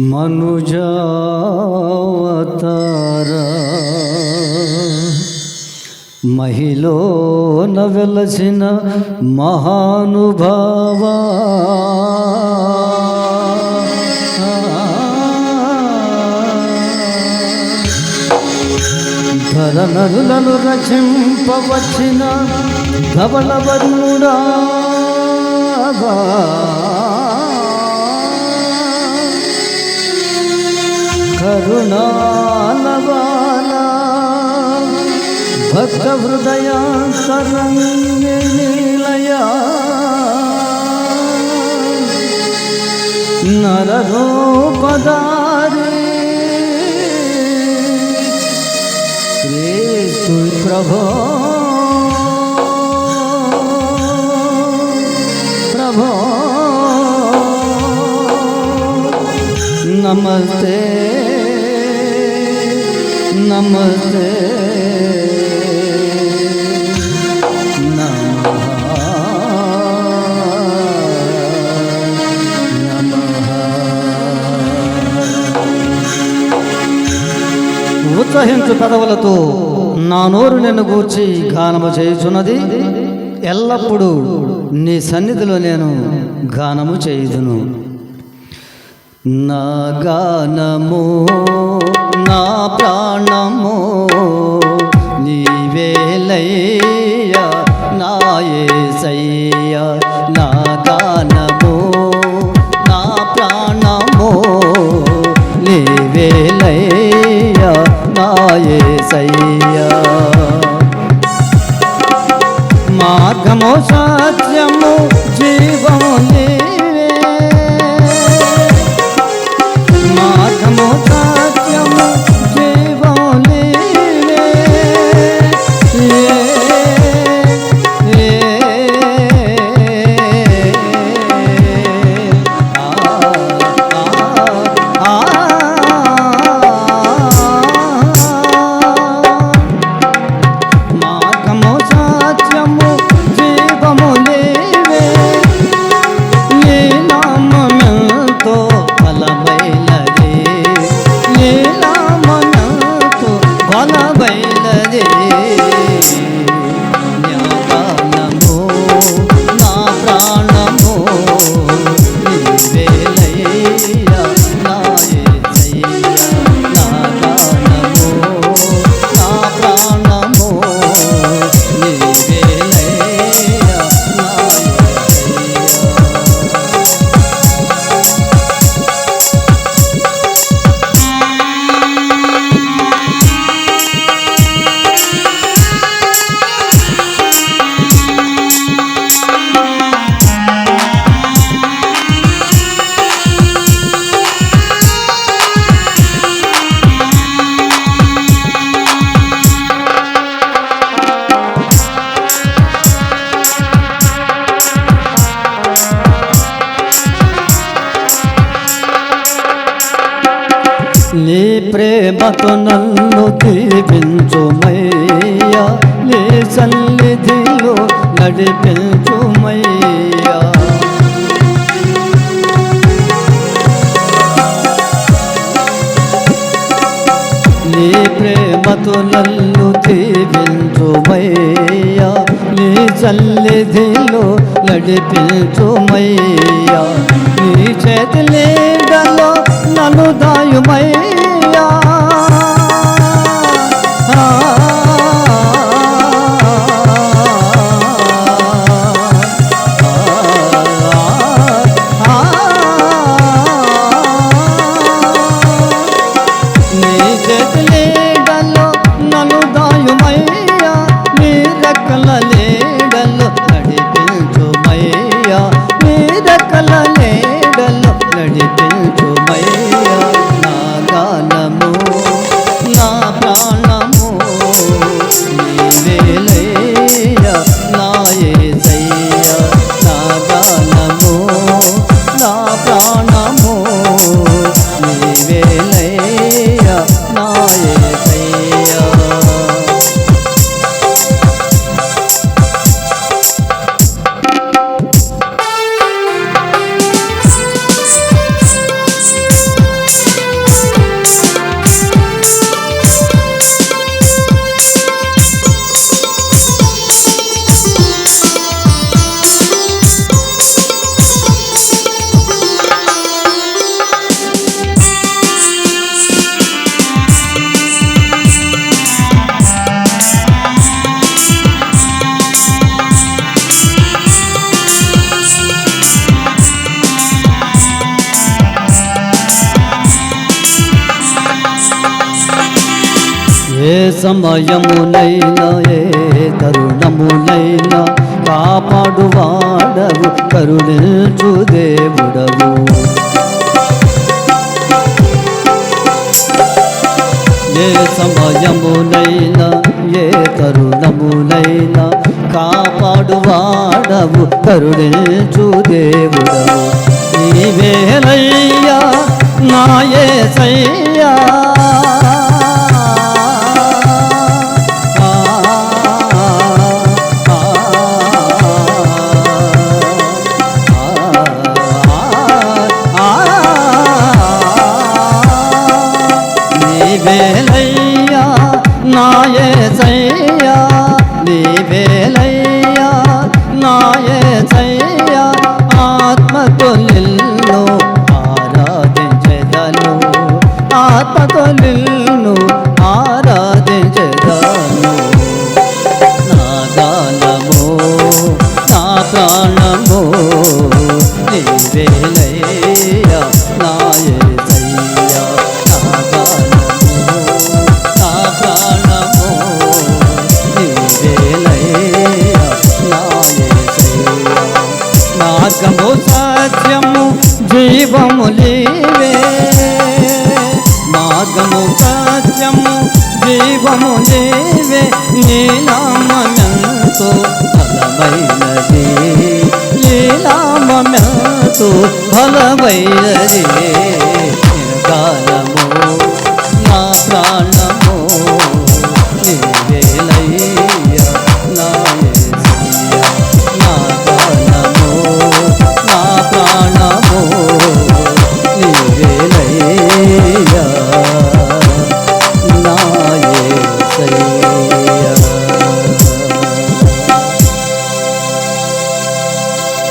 మనుజావతారా. మహిళన వెలసిన మహానుభావా. ధరనరులను రచింపవచ్చిన ధవళవర్ణుడా. కరుణాలవాలా భక్త హృదయాంతరంగిణీలయా నరూపదారి క్రీస్తు ప్రభో ప్రభో నమస్తే నమస్తే ఉత్సహించు పదవులతో నా నోరు నిన్ను గూర్చి గానము చేయుచున్నది. ఎల్లప్పుడూ నీ సన్నిధిలో నేను గానము చేయుదును. నా గానము నా ప్రాణము. నీవేలయ్యా నా సయ్యా నీ ప్రేమతో నన్ను దీవించుమయ్యా. నీ సన్నిధిలో నడిపించుమయ్యా. నీ ప్రేమతో నన్ను దీవించుమయ్యా. నీ సన్నిధిలో నడిపించుమయ్యా. నీ చేతిలే నన్ను ఏ సమయమునైనా ఏ తరుణమునైనా కాపాడువాడవు కరుణించు దేవుడవు. ఏ సమయమునైనా ఏ తరుణమునైనా కాపాడువాడవు కరుణించు దేవుడవు. నీవేలయ్యా నాయే సయ్యా ఆత్మతో నిన్ను ఆరాధించెదను. ఆత్మతో నిన్ను ఆరాధించెదను. నా గానము నా ప్రాణము నీవేలయ్యా మార్గము సత్యము జీవము లేవే. మార్గము సత్యము జీవము లేవే. నీలామతో నామమెంతో ఫలమైనది నీ నామమెంతో ఫలమైనది గాన